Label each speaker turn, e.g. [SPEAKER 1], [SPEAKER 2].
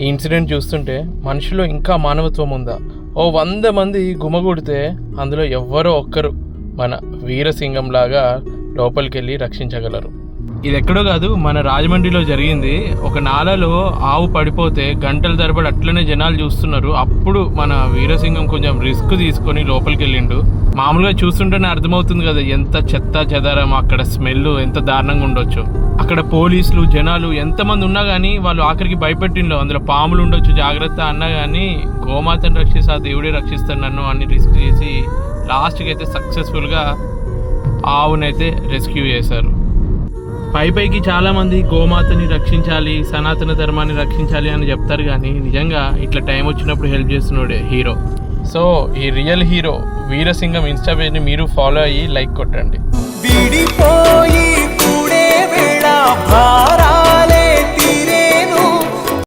[SPEAKER 1] ఈ ఇన్సిడెంట్ చూస్తుంటే మనిషిలో ఇంకా మానవత్వం ఉందా? ఓ వంద మంది గుమగూడితే అందులో ఎవ్వరో ఒక్కరు మన వీరసింగం లాగా రక్షించగలరు. ఇది ఎక్కడో కాదు మన రాజమండ్రిలో జరిగింది. ఒక నాలలో ఆవు పడిపోతే గంటల తరబడి అట్లనే జనాలు చూస్తున్నారు. అప్పుడు మన వీరసింగం కొంచెం రిస్క్ తీసుకొని లోపలికి వెళ్ళిండు మామూలుగా చూస్తుంటేనే అర్థమవుతుంది కదా ఎంత చెత్త చెదారం అక్కడ స్మెల్ ఎంత దారుణంగా ఉండొచ్చు. అక్కడ పోలీసులు జనాలు ఎంతమంది ఉన్నా కానీ వాళ్ళు ఆఖరికి భయపెట్టిండ్రు. అందులో పాములు ఉండొచ్చు జాగ్రత్త అన్నా కానీ గోమాతను రక్షిస్తా దేవుడే రక్షిస్తాడు నన్ను అని రిస్క్ చేసి లాస్ట్కి అయితే సక్సెస్ఫుల్గా ఆవునైతే రెస్క్యూ చేశారు. పై పైకి చాలా మంది గోమాతని రక్షించాలి సనాతన ధర్మాన్ని రక్షించాలి అని చెప్తారు కానీ నిజంగా ఇట్లా టైం వచ్చినప్పుడు హెల్ప్ చేస్తున్నాడే హీరో. సో ఈ రియల్ హీరో వీరసింగం ఇన్స్టా పేజ్ని మీరు ఫాలో అయ్యి లైక్ కొట్టండి.